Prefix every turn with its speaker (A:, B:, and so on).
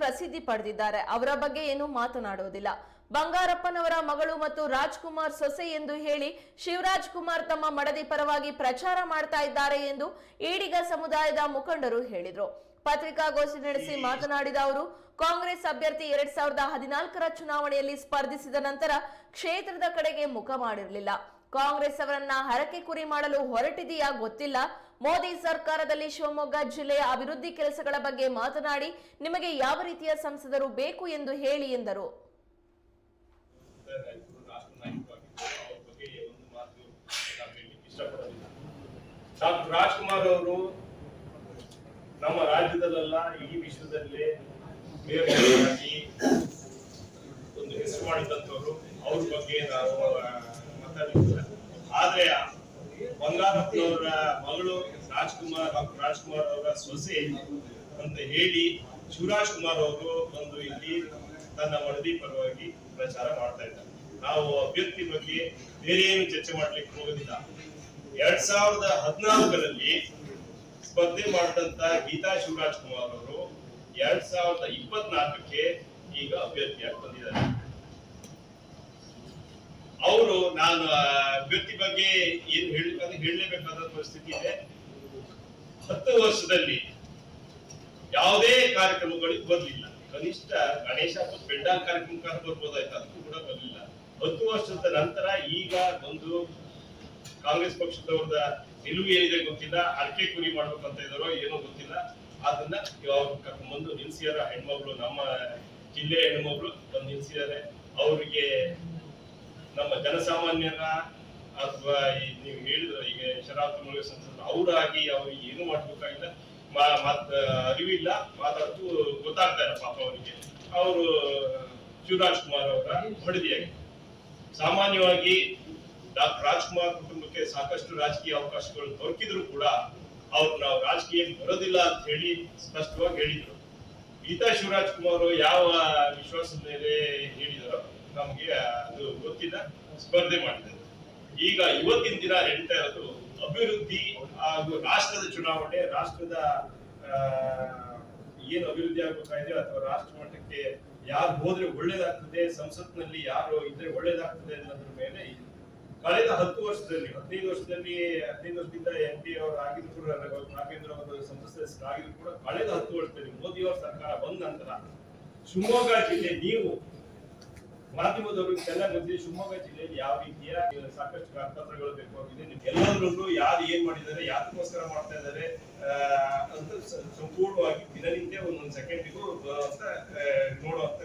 A: ಪ್ರಸಿದ್ಧಿ ಪಡೆದಿದ್ದಾರೆ. ಅವರ ಬಗ್ಗೆ ಏನು ಮಾತನಾಡುವುದಿಲ್ಲ. ಬಂಗಾರಪ್ಪನವರ ಮಗಳು ಮತ್ತು ರಾಜ್ಕುಮಾರ್ ಸೊಸೆ ಎಂದು ಹೇಳಿ ಶಿವರಾಜ್ ಕುಮಾರ್ ತಮ್ಮ ಮಡದಿ ಪರವಾಗಿ ಪ್ರಚಾರ ಮಾಡ್ತಾ ಇದ್ದಾರೆ ಎಂದು ಈಡಿಗ ಸಮುದಾಯದ ಮುಖಂಡರು ಹೇಳಿದರು. ಪತ್ರಿಕಾಗೋಷ್ಠಿ ನಡೆಸಿ ಮಾತನಾಡಿದ ಅವರು, ಕಾಂಗ್ರೆಸ್ ಅಭ್ಯರ್ಥಿ ಎರಡ್ ಸಾವಿರದ ಹದಿನಾಲ್ಕರ ಚುನಾವಣೆಯಲ್ಲಿ ಸ್ಪರ್ಧಿಸಿದ ನಂತರ ಕ್ಷೇತ್ರದ ಕಡೆಗೆ ಮುಖ ಮಾಡಿರಲಿಲ್ಲ. ಕಾಂಗ್ರೆಸ್ ಅವರನ್ನ ಹರಕೆ ಕುರಿ ಮಾಡಲು ಹೊರಟಿದೆಯಾ ಗೊತ್ತಿಲ್ಲ. ಮೋದಿ ಸರ್ಕಾರದಲ್ಲಿ ಶಿವಮೊಗ್ಗ ಜಿಲ್ಲೆಯ ಅಭಿವೃದ್ಧಿ ಕೆಲಸಗಳ ಬಗ್ಗೆ ಮಾತನಾಡಿ ನಿಮಗೆ ಯಾವ ರೀತಿಯ ಸಂಸದರು ಬೇಕು ಎಂದು ಹೇಳಿ ಎಂದರು.
B: ಡಾಕ್ಟರ್ ರಾಜ್ಕುಮಾರ್ ಅವರು ನಮ್ಮ ರಾಜ್ಯದಲ್ಲ ಈ ವಿಶ್ವದಲ್ಲೇ ಒಂದು ಹೆಸರು ಮಾಡಿದಂತವರು ಅವ್ರ ಬಗ್ಗೆ ನಾವು ಮಾತಾಡಿದ್ದೇವೆ ಬಂಗಾರಪ್ಪನವರ ಮಗಳು ರಾಜ್ಕುಮಾರ್, ಡಾಕ್ಟರ್ ರಾಜ್ಕುಮಾರ್ ಅವರ ಸೊಸೆ ಅಂತ ಹೇಳಿ ಶಿವರಾಜ್ ಕುಮಾರ್ ಅವರು ಒಂದು ಇಲ್ಲಿ ತನ್ನ ವರದಿ ಪರವಾಗಿ ಪ್ರಚಾರ ಮಾಡ್ತಾ ಇದ್ದಾರೆ. ನಾವು ಅಭ್ಯರ್ಥಿ ಬಗ್ಗೆ ಬೇರೆ ಏನು ಚರ್ಚೆ ಮಾಡ್ಲಿಕ್ಕೆ ಹೋಗೋದಿಲ್ಲ ಎರಡ್ ಸಾವಿರದ ಹದಿನಾಲ್ಕರಲ್ಲಿ ಸ್ಪರ್ಧೆ ಮಾಡಿದಂತ ಗೀತಾ ಶಿವರಾಜ್ ಕುಮಾರ್ ಅವರು ಎರಡ್ ಸಾವಿರದ ಇಪ್ಪತ್ನಾಲ್ಕಕ್ಕೆ ಈಗ ಅಭ್ಯರ್ಥಿಯಾಗಿ ಬಂದಿದ್ದಾರೆ. ಅವರು ನಾನು ಅಭ್ಯರ್ಥಿ ಬಗ್ಗೆ ಏನ್ ಹೇಳಬೇಕಾದ್ರೆ ಹೇಳಲೇಬೇಕಾದ ಪರಿಸ್ಥಿತಿ ಇದೆ. ಹತ್ತು ವರ್ಷದಲ್ಲಿ ಯಾವುದೇ ಕಾರ್ಯಕ್ರಮಗಳಿಗೆ ಬರಲಿಲ್ಲ. ಕನಿಷ್ಠ ಗಣೇಶ ಬೆಡ್ಡ ಪೆಂಡಾಲ್ ಕಾರ್ಯಕ್ರಮಕ್ಕಾದ್ರೂ ಬರ್ಬೋದಾಯ್ತು, ಅದಕ್ಕೂ ಕೂಡ ಬರಲಿಲ್ಲ. ಹತ್ತು ವರ್ಷದ ನಂತರ ಈಗ ಒಂದು ಕಾಂಗ್ರೆಸ್ ಪಕ್ಷದವ್ರದ ನಿಲುವು ಏನಿದೆ ಗೊತ್ತಿಲ್ಲ ಅರ್ಕೆ ಕುರಿ ಮಾಡ್ಬೇಕಂತ ಇದಾರೋ ಏನೋ ಗೊತ್ತಿಲ್ಲ. ಅದನ್ನ ಕರ್ಕೊಂಡ್ಬಂದು ನಿಲ್ಸಿಯಾರ ಹೆಣ್ಮಗಳು ನಮ್ಮ ಜಿಲ್ಲೆಯ ಹೆಣ್ಮಗಳು ಒಂದು ನಿಲ್ಸಿದ್ದಾರೆ ಅವರಿಗೆ ನಮ್ಮ ಜನಸಾಮಾನ್ಯರ ಅಥವಾ ನೀವು ಹೇಳಿದ್ರ ಈಗ ಶರಾಬ್ದಿ ಮುಳುಗ ಸಂಸದ ಅವರಾಗಿ ಅವ್ರಿಗೆ ಏನು ಮಾಡ್ಬೇಕಾಗಿಲ್ಲ, ಮಾ- ಮತ್, ಅರಿವಿಲ್ಲ, ಮಾತಾಡ್ತು ಗೊತ್ತಾಗ್ತಾ ಇಲ್ಲ ಪಾಪ ಅವರಿಗೆ. ಅವರು, ಶಿವರಾಜ್ ಕುಮಾರ್ ಅವರ ಹೊಡೆದಿಯಾಗಿ ಸಾಮಾನ್ಯವಾಗಿ ಡಾಕ್ಟರ್ ರಾಜ್ಕುಮಾರ್ ಕುಟುಂಬಕ್ಕೆ ಸಾಕಷ್ಟು ರಾಜಕೀಯ ಅವಕಾಶಗಳು ದೊರಕಿದ್ರು ಕೂಡ ಅವ್ರು ನಾವು ರಾಜಕೀಯಕ್ಕೆ ಬರೋದಿಲ್ಲ ಅಂತ ಹೇಳಿ ಸ್ಪಷ್ಟವಾಗಿ ಹೇಳಿದ್ರು. ಗೀತಾ ಶಿವರಾಜ್ ಕುಮಾರ್ ಯಾವ ವಿಶ್ವಾಸದ ಮೇಲೆ ನಮ್ಗೆ ಅದು ಗೊತ್ತಿಲ್ಲ. ಸ್ಪರ್ಧೆ ಮಾಡಿದ್ದಾರೆ ಈಗ ಇವತ್ತಿನ ದಿನ ಹೇಳ್ತಾ ಇರೋದು, ಅಭಿವೃದ್ಧಿ ಹಾಗೂ ರಾಷ್ಟ್ರದ ಚುನಾವಣೆ, ರಾಷ್ಟ್ರದ ಏನು ಅಭಿವೃದ್ಧಿ ಆಗ್ಬೇಕಾಗಿದೆ ಅಥವಾ ರಾಷ್ಟ್ರ ಮಟ್ಟಕ್ಕೆ ಯಾರು ಹೋದ್ರೆ ಒಳ್ಳೇದಾಗ್ತದೆ, ಸಂಸತ್ನಲ್ಲಿ ಯಾರು ಇದ್ರೆ ಒಳ್ಳೇದಾಗ್ತದೆ ಅನ್ನೋದ್ರ ಮೇಲೆ ಕಳೆದ ಹತ್ತು ವರ್ಷದಲ್ಲಿ, ಹದಿನೈದು ವರ್ಷದಲ್ಲಿ, ಹದಿನೈದು ವರ್ಷದಿಂದ ಎನ್ ಡಿ ಅವರು ಆಗಿದ್ರು ಕೂಡ ನಾಗೇಂದ್ರ ಅವರು ಸಂಸತ್ ಸದಸ್ಯರಾಗಿದ್ರು ಕೂಡ ಕಳೆದ ಹತ್ತು ವರ್ಷದಲ್ಲಿ ಮೋದಿ ಅವರ ಸರ್ಕಾರ ಬಂದ ನಂತರ, ಶಿವಮೊಗ್ಗ ಜಿಲ್ಲೆ ನೀವು ಮಾಧ್ಯಮದವ್ರಿಗೆ ಚೆನ್ನಾಗಿ ಗೊತ್ತಿದೆ, ಶಿವಮೊಗ್ಗ ಜಿಲ್ಲೆಯಲ್ಲಿ ಯಾವ ರೀತಿಯ ಸಾಕಷ್ಟು ಕರಪತ್ರಗಳು ಬೇಕಾಗಿದೆ ಎಲ್ಲದರಲ್ಲೂ ಯಾರು ಏನ್ ಮಾಡಿದ್ದಾರೆ, ಯಾತಕ್ಕೋಸ್ಕರ ಮಾಡ್ತಾ ಇದ್ದಾರೆ ಅಂತ ಸಂಪೂರ್ಣವಾಗಿ ದಿನನಿತ್ಯ ಒಂದೊಂದು ಸೆಕೆಂಡಿಗೂ ಬರುವಂತ